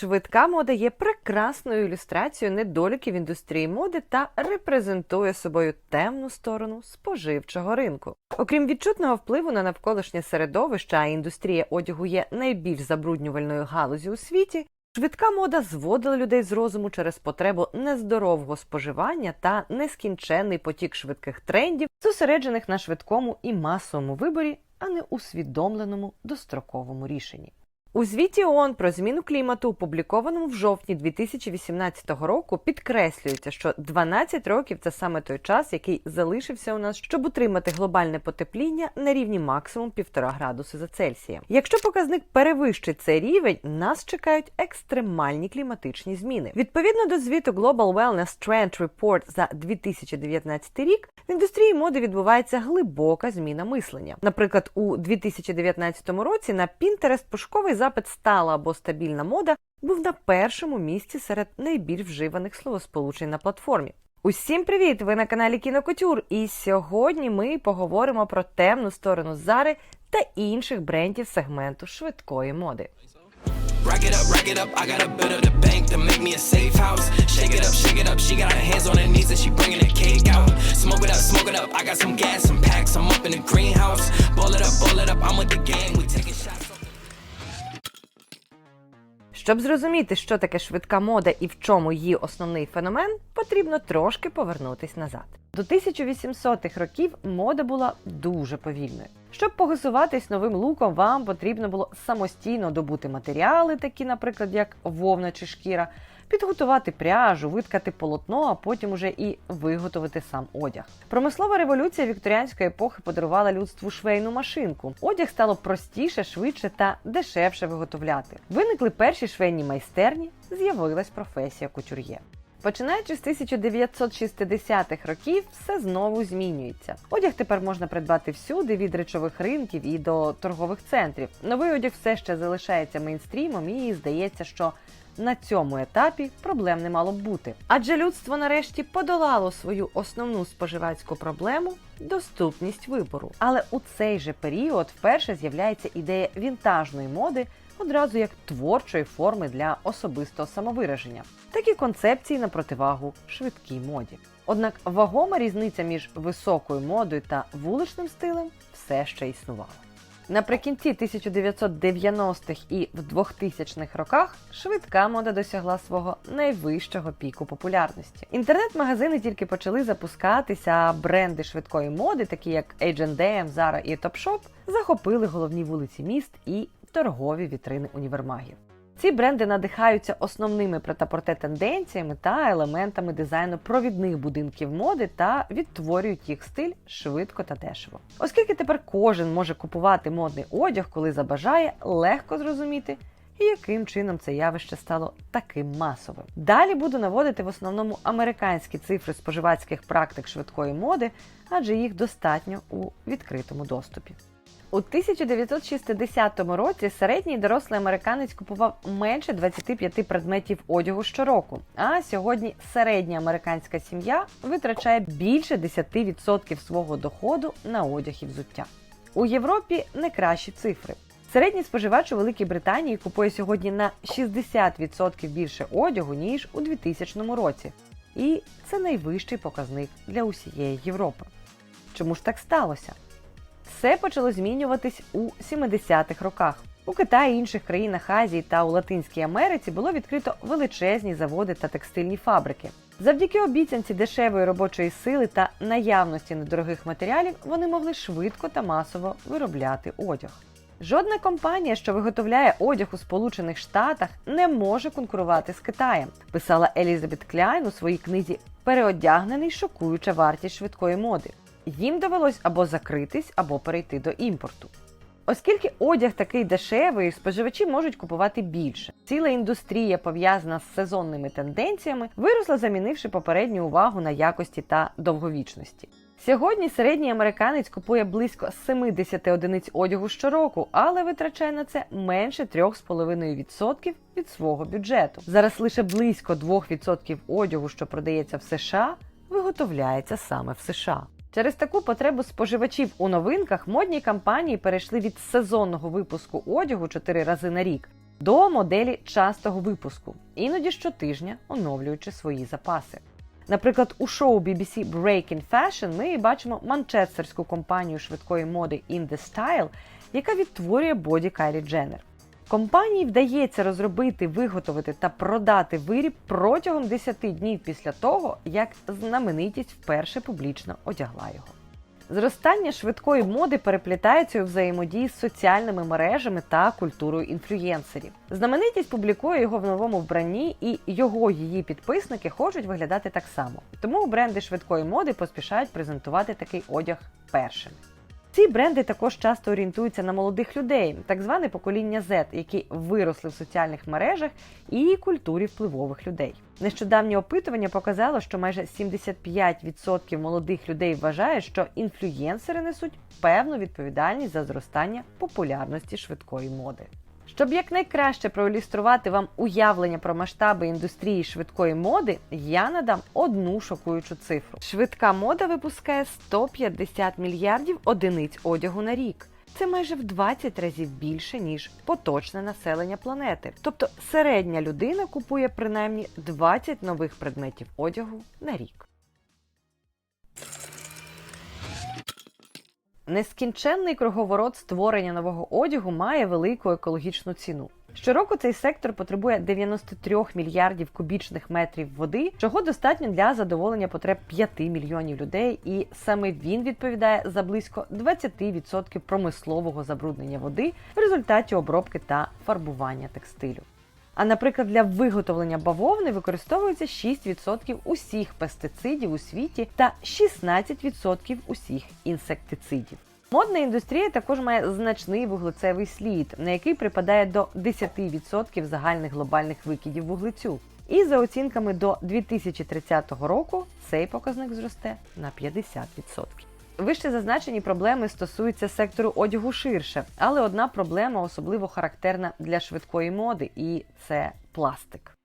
Швидка мода є прекрасною ілюстрацією недоліків індустрії моди та репрезентує собою темну сторону споживчого ринку. Окрім відчутного впливу на навколишнє середовище, а індустрія одягу є найбільш забруднювальною галузі у світі. Швидка мода зводила людей з розуму через потребу нездорового споживання та нескінченний потік швидких трендів, зосереджених на швидкому і масовому виборі, а не усвідомленому достроковому рішенні. У звіті ООН про зміну клімату, опублікованому в жовтні 2018 року, підкреслюється, що 12 років це саме той час, який залишився у нас, щоб утримати глобальне потепління на рівні максимум 1,5 градуси за Цельсієм. Якщо показник перевищить цей рівень, нас чекають екстремальні кліматичні зміни. Відповідно до звіту Global Wellness Trend Report за 2019 рік, в індустрії моди відбувається глибока зміна мислення. Наприклад, у 2019 році на Pinterest пошуковий запит стала або стабільна мода був на першому місці серед найбільш вживаних словосполучень на платформі. Усім привіт! Ви на каналі Кінокотюр, і сьогодні ми поговоримо про темну сторону Зари та інших брендів сегменту швидкої моди. Rack it up, rack it up. I got a bit of the bank to make me a safe house. Shake it up, shake it up. She got her hands on her knees and she bringing the cake out. Smoke it up, smoke it up. I got some gas, some packs. I'm up in the greenhouse. Ball it up, ball it up. I'm with the gang. We taking shots. Щоб зрозуміти, що таке швидка мода і в чому її основний феномен, потрібно трошки повернутись назад. До 1800-х років мода була дуже повільною. Щоб погасуватись новим луком, вам потрібно було самостійно добути матеріали, такі, наприклад, як вовна чи шкіра, підготувати пряжу, виткати полотно, а потім уже і виготовити сам одяг. Промислова революція вікторіанської епохи подарувала людству швейну машинку. Одяг стало простіше, швидше та дешевше виготовляти. Виникли перші швейні майстерні, з'явилась професія кутюр'є. Починаючи з 1960-х років, все знову змінюється. Одяг тепер можна придбати всюди, від речових ринків і до торгових центрів. Новий одяг все ще залишається мейнстрімом, і здається, що на цьому етапі проблем не мало б бути. Адже людство нарешті подолало свою основну споживацьку проблему доступність вибору. Але у цей же період вперше з'являється ідея вінтажної моди одразу як творчої форми для особистого самовираження. Такі концепції на противагу швидкій моді. Однак вагома різниця між високою модою та вуличним стилем все ще існувала. Наприкінці 1990-х і в 2000-х роках швидка мода досягла свого найвищого піку популярності. Інтернет-магазини тільки почали запускатися, а бренди швидкої моди, такі як H&M, Zara і Topshop, захопили головні вулиці міст і торгові вітрини універмагів. Ці бренди надихаються основними претапорте тенденціями та елементами дизайну провідних будинків моди та відтворюють їх стиль швидко та дешево. Оскільки тепер кожен може купувати модний одяг, коли забажає, легко зрозуміти, яким чином це явище стало таким масовим. Далі буду наводити в основному американські цифри споживацьких практик швидкої моди, адже їх достатньо у відкритому доступі. У 1960 році середній дорослий американець купував менше 25 предметів одягу щороку. А сьогодні середня американська сім'я витрачає більше 10% свого доходу на одяг і взуття. У Європі не кращі цифри. Середній споживач у Великій Британії купує сьогодні на 60% більше одягу ніж у 2000 році. І це найвищий показник для усієї Європи. Чому ж так сталося? Все почало змінюватись у 70-х роках. У Китаї, інших країнах Азії та у Латинській Америці було відкрито величезні заводи та текстильні фабрики. Завдяки обіцянці дешевої робочої сили та наявності недорогих матеріалів вони могли швидко та масово виробляти одяг. Жодна компанія, що виготовляє одяг у Сполучених Штатах, не може конкурувати з Китаєм, писала Елізабет Кляйн у своїй книзі Переодягнений шокуюча вартість швидкої моди. Їм довелось або закритись, або перейти до імпорту. Оскільки одяг такий дешевий, споживачі можуть купувати більше. Ціла індустрія, пов'язана з сезонними тенденціями, виросла, замінивши попередню увагу на якості та довговічності. Сьогодні середній американець купує близько 70 одиниць одягу щороку, але витрачає на це менше 3,5% від свого бюджету. Зараз лише близько 2% одягу, що продається в США, виготовляється саме в США. Через таку потребу споживачів у новинках модні компанії перейшли від сезонного випуску одягу 4 рази на рік до моделі частого випуску, іноді щотижня оновлюючи свої запаси. Наприклад, у шоу BBC Breaking Fashion ми бачимо манчестерську компанію швидкої моди In The Style, яка відтворює боді Кайлі Дженнер. Компанії вдається розробити, виготовити та продати виріб протягом 10 днів після того, як знаменитість вперше публічно одягла його. Зростання швидкої моди переплітається у взаємодії з соціальними мережами та культурою інфлюєнсерів. Знаменитість публікує його в новому вбранні, і його її підписники хочуть виглядати так само. Тому бренди швидкої моди поспішають презентувати такий одяг першими. Ці бренди також часто орієнтуються на молодих людей, так зване покоління Z, які виросли в соціальних мережах і культурі впливових людей. Нещодавнє опитування показало, що майже 75% молодих людей вважають, що інфлюєнсери несуть певну відповідальність за зростання популярності швидкої моди. Щоб якнайкраще проілюструвати вам уявлення про масштаби індустрії швидкої моди, я надам одну шокуючу цифру. Швидка мода випускає 150 мільярдів одиниць одягу на рік. Це майже в 20 разів більше, ніж поточне населення планети. Тобто середня людина купує принаймні 20 нових предметів одягу на рік. Нескінченний круговорот створення нового одягу має велику екологічну ціну. Щороку цей сектор потребує 93 мільярдів кубічних метрів води, чого достатньо для задоволення потреб 5 мільйонів людей, і саме він відповідає за близько 20% промислового забруднення води в результаті обробки та фарбування текстилю. А наприклад, для виготовлення бавовни використовується 6% усіх пестицидів у світі та 16% усіх інсектицидів. Модна індустрія також має значний вуглецевий слід, на який припадає до 10% загальних глобальних викидів вуглецю. І за оцінками до 2030 року цей показник зросте на 50%. Вище зазначені проблеми стосуються сектору одягу ширше, але одна проблема особливо характерна для швидкої моди, і це пластик.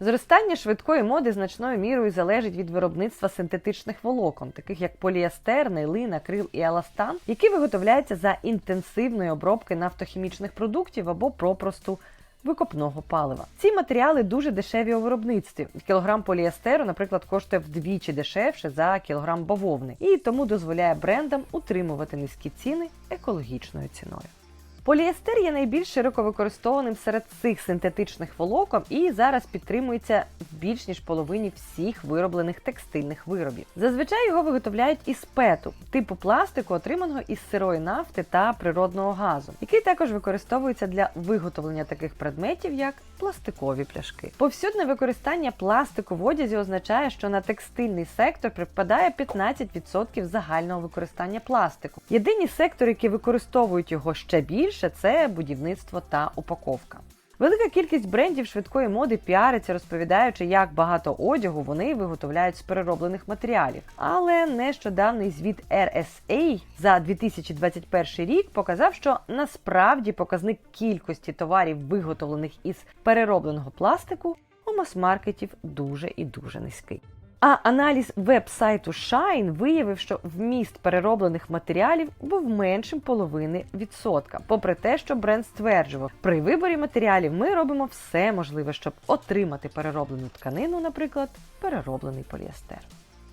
Зростання швидкої моди значною мірою залежить від виробництва синтетичних волокон, таких як поліестер, нейлин, акрил і еластан, які виготовляються за інтенсивної обробки нафтохімічних продуктів або попросту викопного палива. Ці матеріали дуже дешеві у виробництві. Кілограм поліестеру, наприклад, коштує вдвічі дешевше за кілограм бавовни, і тому дозволяє брендам утримувати низькі ціни екологічною ціною. Поліестер є найбільш широко використованим серед цих синтетичних волокон і зараз підтримується більш ніж половині всіх вироблених текстильних виробів. Зазвичай його виготовляють із пету, типу пластику, отриманого із сирої нафти та природного газу, який також використовується для виготовлення таких предметів, як пластикові пляшки. Повсюдне використання пластику в одязі означає, що на текстильний сектор припадає 15% загального використання пластику. Єдині сектори, які використовують його ще більше, це будівництво та упаковка. Велика кількість брендів швидкої моди піариться, розповідаючи, як багато одягу вони виготовляють з перероблених матеріалів. Але нещодавний звіт RSA за 2021 рік показав, що насправді показник кількості товарів, виготовлених із переробленого пластику, у мас-маркетів дуже і дуже низький. А аналіз веб-сайту Shine виявив, що вміст перероблених матеріалів був меншим половини відсотка, попри те, що бренд стверджував, при виборі матеріалів ми робимо все можливе, щоб отримати перероблену тканину, наприклад, перероблений поліестер.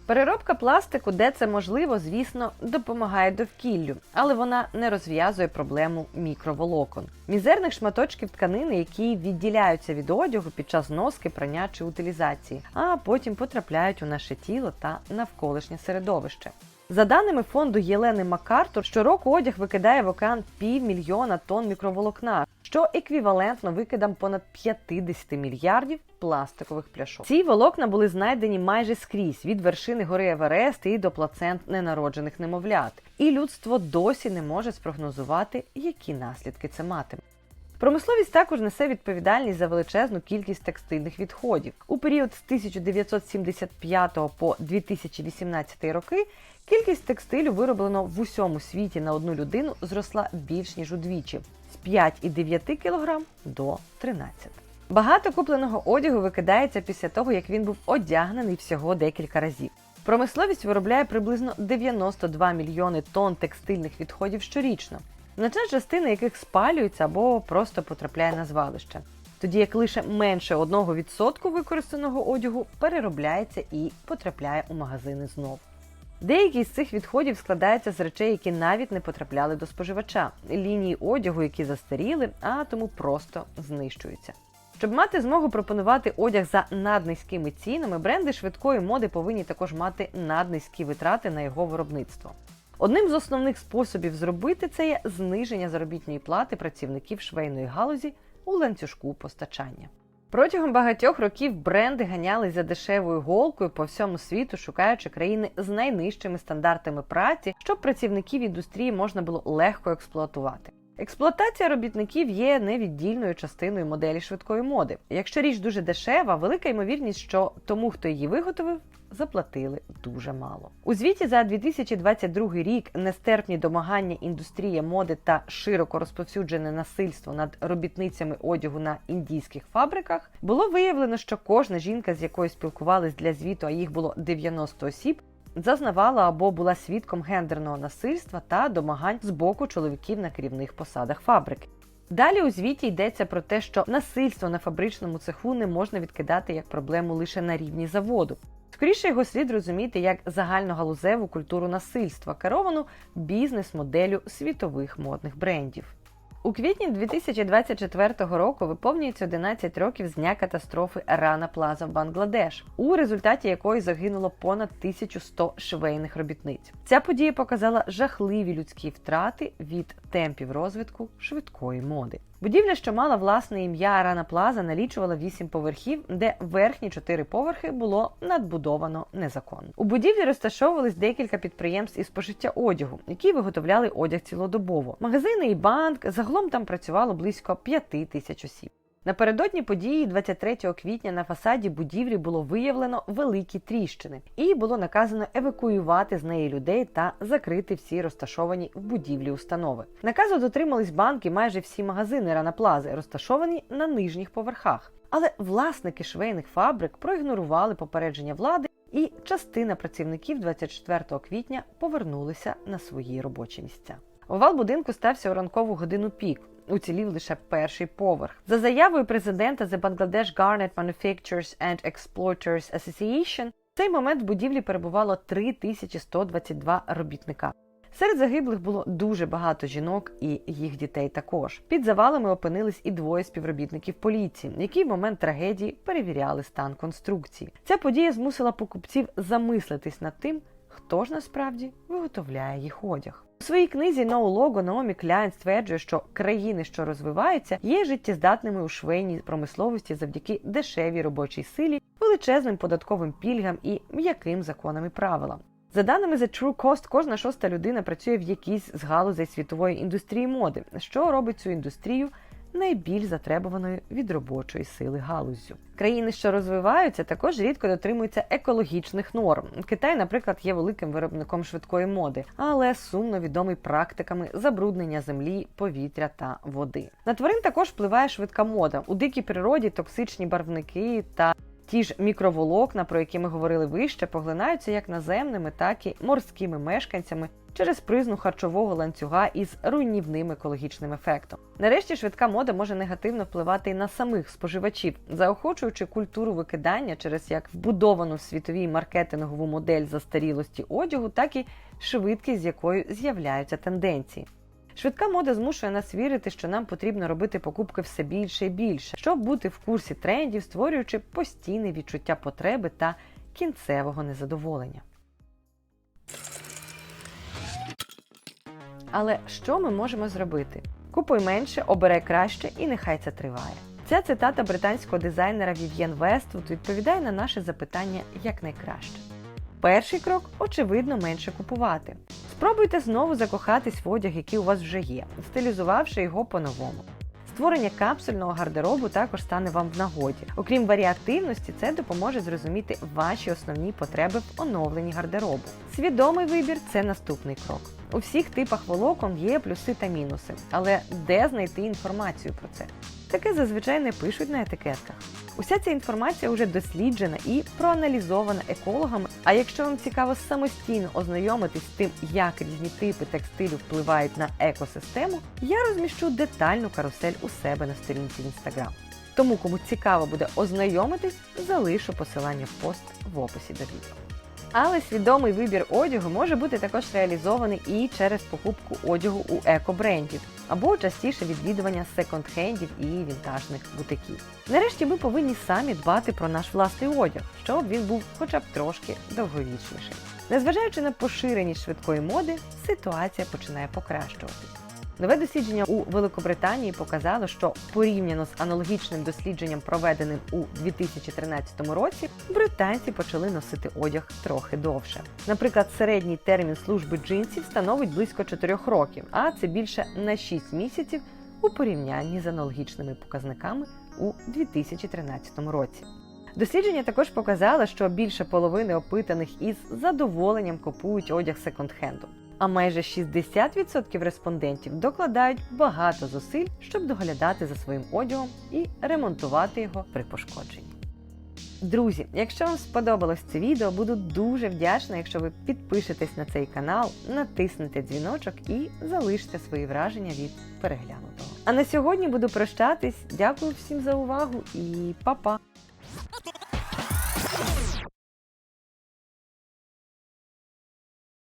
Переробка пластику, де це можливо, звісно, допомагає довкіллю, але вона не розв'язує проблему мікроволокон, мізерних шматочків тканини, які відділяються від одягу під час носки, прання чи утилізації, а потім потрапляють у наше тіло та навколишнє середовище. За даними фонду Єлени Макартур, щороку одяг викидає в океан півмільйона тонн мікроволокна, що еквівалентно викидам понад 50 мільярдів пластикових пляшок. Ці волокна були знайдені майже скрізь від вершини гори Еверест і до плацент ненароджених немовлят. І людство досі не може спрогнозувати, які наслідки це матиме. Промисловість також несе відповідальність за величезну кількість текстильних відходів. У період з 1975 по 2018 роки кількість текстилю, вироблено в усьому світі на одну людину, зросла більш ніж удвічі з 5,9 кг до 13. Багато купленого одягу викидається після того, як він був одягнений всього декілька разів. Промисловість виробляє приблизно 92 мільйони тонн текстильних відходів щорічно. Значна частина яких спалюється або просто потрапляє на звалище. Тоді як лише менше 1% використаного одягу переробляється і потрапляє у магазини знов. Деякі з цих відходів складаються з речей, які навіть не потрапляли до споживача, лінії одягу, які застаріли, а тому просто знищуються. Щоб мати змогу пропонувати одяг за наднизькими цінами, бренди швидкої моди повинні також мати наднизькі витрати на його виробництво. Одним з основних способів зробити це є зниження заробітної плати працівників швейної галузі у ланцюжку постачання. Протягом багатьох років бренди ганялись за дешевою голкою по всьому світу, шукаючи країни з найнижчими стандартами праці, щоб працівників індустрії можна було легко експлуатувати. Експлуатація робітників є невіддільною частиною моделі швидкої моди. Якщо річ дуже дешева, велика ймовірність, що тому, хто її виготовив, заплатили дуже мало. У звіті за 2022 рік нестерпні домагання індустрії моди та широко розповсюджене насильство над робітницями одягу на індійських фабриках було виявлено, що кожна жінка, з якою спілкувались для звіту, а їх було 90 осіб, зазнавала або була свідком гендерного насильства та домагань з боку чоловіків на керівних посадах фабрики. Далі у звіті йдеться про те, що насильство на фабричному цеху не можна відкидати як проблему лише на рівні заводу. Скоріше його слід розуміти як загальногалузеву культуру насильства, керовану бізнес-моделлю світових модних брендів. У квітні 2024 року виповнюється 11 років з дня катастрофи Рана Плаза в Бангладеш, у результаті якої загинуло понад 1100 швейних робітниць. Ця подія показала жахливі людські втрати від темпів розвитку швидкої моди. Будівля, що мала власне ім'я Рана Плаза, налічувала 8 поверхів, де верхні 4 поверхи було надбудовано незаконно. У будівлі розташовувались декілька підприємств із пошиття одягу, які виготовляли одяг цілодобово. Магазини і банк загалом там працювало близько 5 тисяч осіб. Напередодні події 23 квітня на фасаді будівлі було виявлено великі тріщини, і було наказано евакуювати з неї людей та закрити всі розташовані в будівлі установи. Наказу дотримались банки майже всі магазини Ранаплази, розташовані на нижніх поверхах. Але власники швейних фабрик проігнорували попередження влади, і частина працівників 24 квітня повернулися на свої робочі місця. Овал будинку стався у ранкову годину пік. Уцілів лише перший поверх. За заявою президента The Bangladesh Garment Manufacturers and Exploiters Association, в цей момент в будівлі перебувало 3122 робітника. Серед загиблих було дуже багато жінок і їх дітей також. Під завалами опинились і двоє співробітників поліції, які в момент трагедії перевіряли стан конструкції. Ця подія змусила покупців замислитись над тим, хто ж насправді виготовляє їх одяг. У своїй книзі No Logo Наомі Кляйн стверджує, що країни, що розвиваються, є життєздатними у швейній промисловості завдяки дешевій робочій силі, величезним податковим пільгам і м'яким законам і правилам. За даними The True Cost, кожна шоста людина працює в якійсь з галузей світової індустрії моди, що робить цю індустрію найбільш затребуваною від робочої сили галуззю. Країни, що розвиваються, також рідко дотримуються екологічних норм. Китай, наприклад, є великим виробником швидкої моди, але сумно відомий практиками забруднення землі, повітря та води. На тварин також впливає швидка мода. У дикій природі токсичні барвники та Ті ж мікроволокна, про які ми говорили вище, поглинаються як наземними, так і морськими мешканцями через призну харчового ланцюга із руйнівним екологічним ефектом. Нарешті швидка мода може негативно впливати і на самих споживачів, заохочуючи культуру викидання через як вбудовану в світовій маркетингову модель застарілості одягу, так і швидкість, з якою з'являються тенденції. Швидка мода змушує нас вірити, що нам потрібно робити покупки все більше і більше, щоб бути в курсі трендів, створюючи постійне відчуття потреби та кінцевого незадоволення. Але що ми можемо зробити? Купуй менше, обирай краще і нехай це триває. Ця цитата британського дизайнера Вів'єн Вествуд відповідає на наше запитання якнайкраще. Перший крок очевидно менше купувати. Спробуйте знову закохатись в одяг, який у вас вже є, стилізувавши його по-новому. Створення капсульного гардеробу також стане вам в нагоді. Окрім варіативності, це допоможе зрозуміти ваші основні потреби в оновленні гардеробу. Свідомий вибір це наступний крок. У всіх типах волокон є плюси та мінуси, але де знайти інформацію про це? Таке зазвичай не пишуть на етикетках. Уся ця інформація вже досліджена і проаналізована екологами. А якщо вам цікаво самостійно ознайомитись з тим, як різні типи текстилю впливають на екосистему, я розміщу детальну карусель у себе на сторінці в Instagram. Тому, кому цікаво буде ознайомитись, залишу посилання в пост в описі до відео. Але свідомий вибір одягу може бути також реалізований і через покупку одягу у еко-брендів або частіше відвідування секонд-хендів і вінтажних бутиків. Нарешті ми повинні самі дбати про наш власний одяг, щоб він був хоча б трошки довговічніший. Незважаючи на поширеність швидкої моди, ситуація починає покращуватися. Нове дослідження у Великобританії показало, що порівняно з аналогічним дослідженням, проведеним у 2013 році, британці почали носити одяг трохи довше. Наприклад, середній термін служби джинсів становить близько 4 років, а це більше на 6 місяців у порівнянні з аналогічними показниками у 2013 році. Дослідження також показало, що більше половини опитаних із задоволенням купують одяг секонд-хенду. А майже 60% респондентів докладають багато зусиль, щоб доглядати за своїм одягом і ремонтувати його при пошкодженні. Друзі, якщо вам сподобалось це відео, буду дуже вдячна, якщо ви підпишетесь на цей канал, натиснете дзвіночок і залишите свої враження від переглянутого. А на сьогодні буду прощатись. Дякую всім за увагу і па-па!